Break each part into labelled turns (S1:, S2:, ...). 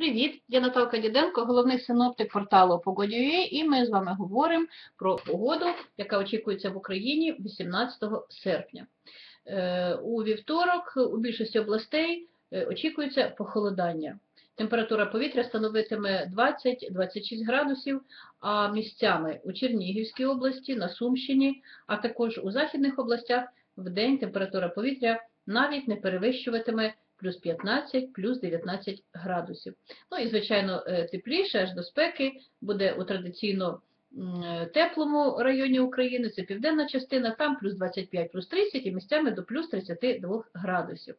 S1: Привіт, я Наталка Діденко, головний синоптик порталу Погоді.ua, і ми з вами говоримо про погоду, яка очікується в Україні 18 серпня. Е, У вівторок у більшості областей е, очікується похолодання. Температура повітря становитиме 20-26 градусів, а місцями у Чернігівській області, на Сумщині, а також у західних областях в день температура повітря навіть не перевищуватиме плюс 15, плюс 19 градусів. Ну і, звичайно, е, тепліше, аж до спеки, буде у традиційно теплому районі України, це південна частина, там плюс 25, плюс 30 і місцями до плюс 32 градусів.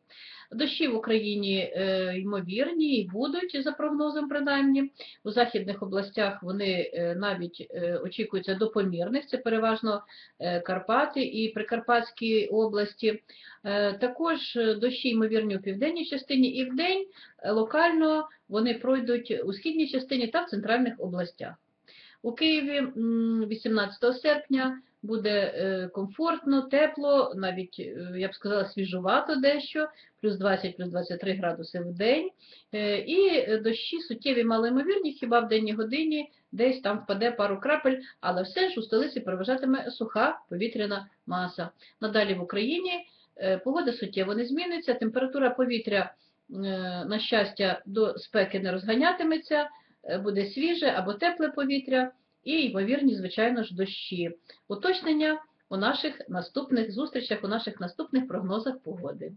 S1: Дощі в Україні е, ймовірні і будуть, за прогнозом принаймні. У західних областях вони е, навіть е, очікуються до помірних, це переважно е, Карпати і Прикарпатські області. Е, Також е, дощі ймовірні у південній частині і вдень е, локально вони пройдуть у східній частині та в центральних областях. У Києві 18 серпня буде е, комфортно, тепло, навіть, е, я б сказала, свіжувато дещо, плюс 20, плюс 23 градуси в день. Е, І дощі суттєві малоймовірні, хіба в денній годині десь там впаде пару крапель, але все ж у столиці переважатиме суха повітряна маса. Надалі в Україні погода суттєво не зміниться, температура повітря, на щастя, до спеки не розганятиметься, буде свіже або тепле повітря і, ймовірні, звичайно ж, дощі. Уточнення у наших наступних зустрічах, у наших наступних прогнозах погоди.